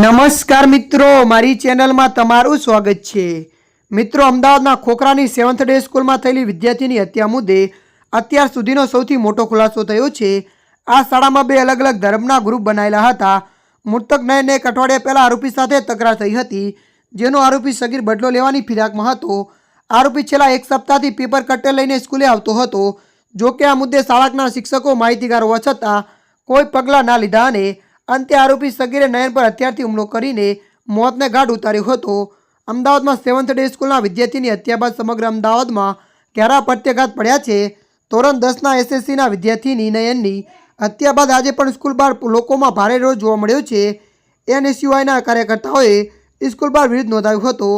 નમસ્કાર મિત્રો, મારી ચેનલમાં તમારું સ્વાગત છે. મિત્રો, અમદાવાદના ખોખરાની સેવન્થ ડે સ્કૂલમાં થયેલી વિદ્યાર્થીની હત્યા મુદ્દે અત્યાર સુધીનો સૌથી મોટો ખુલાસો થયો છે. આ શાળામાં બે અલગ અલગ ધર્મના ગ્રુપ બનાવેલા હતા. મૃતક નયને એક અઠવાડિયા પહેલાં આરોપી સાથે તકરાર થઈ હતી, જેનો આરોપી સગીર બદલો લેવાની ફિરાકમાં હતો. આરોપી છેલ્લા એક સપ્તાહથી પેપર કટર લઈને સ્કૂલે આવતો હતો. જો કે આ મુદ્દે શાળાના શિક્ષકો માહિતીગાર હોવા છતાં કોઈ પગલાં ના લીધા અને અંતે આરોપી સગીરે નયન પર હથિયારથી હુમલો કરીને મોતને ઘાટ ઉતાર્યો હતો. અમદાવાદમાં સેવન્થ ડે સ્કૂલના વિદ્યાર્થીની હત્યા બાદ સમગ્ર અમદાવાદમાં ઘેરા પ્રત્યાઘાત પડ્યા છે. ધોરણ દસના એસએસસીના વિદ્યાર્થીની નયનની હત્યા બાદ આજે પણ સ્કૂલ બહાર લોકોમાં ભારે રોષ જોવા મળ્યો છે. એનએસયુઆઈના કાર્યકર્તાઓએ સ્કૂલ બહાર વિરુદ્ધ નોંધાવ્યો હતો.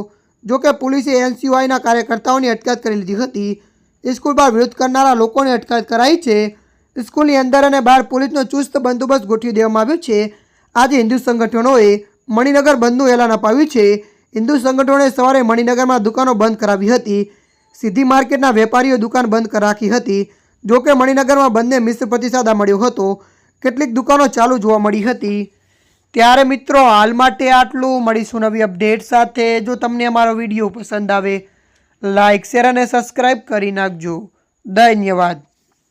જોકે પોલીસે એનસીયુઆઈના કાર્યકર્તાઓની અટકાયત કરી લીધી હતી. સ્કૂલ બહાર વિરોધ કરનારા લોકોને અટકાયત કરાઈ છે. સ્કૂલની અંદર અને બહાર પોલીસનો ચુસ્ત બંદોબસ્ત ગોઠવી દેવામાં આવ્યો છે. આજે હિન્દુ સંગઠનોએ મણિનગર બંધનું એલાન અપાવ્યું છે. હિન્દુ સંગઠનોએ સવારે મણિનગરમાં દુકાનો બંધ કરાવી હતી. સીધી માર્કેટના વેપારીઓ દુકાન બંધ રાખી હતી. જોકે મણિનગરમાં બંને મિશ્ર પ્રતિસાદ મળ્યો હતો. કેટલીક દુકાનો ચાલુ જોવા મળી હતી. ત્યારે મિત્રો, હાલ માટે આટલું. મળીશું નવી અપડેટ સાથે. જો તમને અમારો વીડિયો પસંદ આવે લાઇક શેર અને સબસ્ક્રાઈબ કરી નાખજો. ધન્યવાદ.